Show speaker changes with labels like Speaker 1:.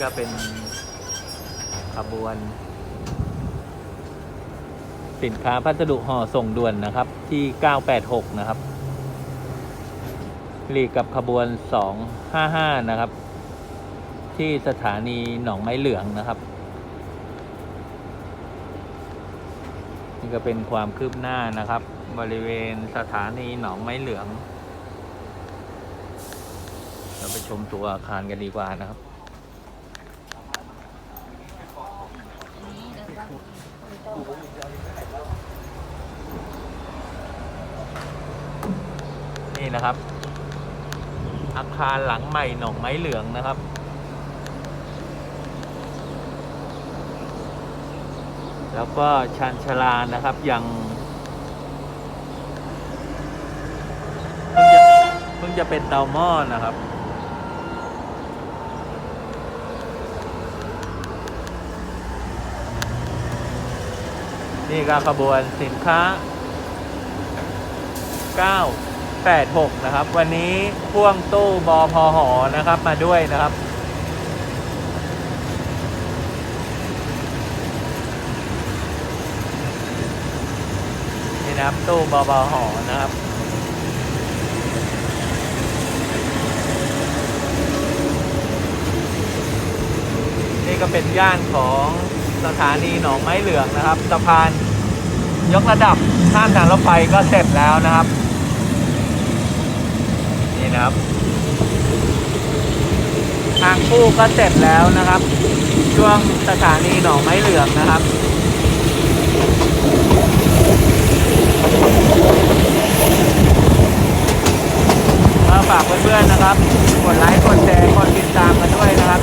Speaker 1: ก็เป็นขบวน สินค้าพัสดุห่อส่งด่วนนะครับ ที่ 986 นะครับหลีกกับขบวน 255 นะครับ ที่สถานีหนองไม้เหลืองนะครับ นี่ก็เป็นความคืบหน้านะครับ บริเวณสถานีหนองไม้เหลืองเราไปชมตัวอาคารกันดีกว่านะครับ นี่นะครับ อาคารหลังใหม่หนองไม้เหลืองนะครับ แล้วก็ชานชลานะครับยังเพิ่งจะเพิ่งจะเป็นเตาหม้อนะครับ นี่ก็ขบวนสินค้า 986 นะครับ วันนี้พ่วงตู้บอพอหอนะครับมาด้วยนะครับนี่นะครับตู้บอบหอนะครับนี่ก็เป็นย่านของ สถานีหนองไม้เหลืองนะครับสะพานยกระดับข้ามทางรถไฟก็เสร็จแล้วนะครับ นี่นะครับ ทางคู่ก็เสร็จแล้วนะครับ ช่วงสถานีหนองไม้เหลืองนะครับก็ฝากเพื่อนๆนะครับ กดไลค์ กดแชร์ กดติดตามกันด้วยนะครับ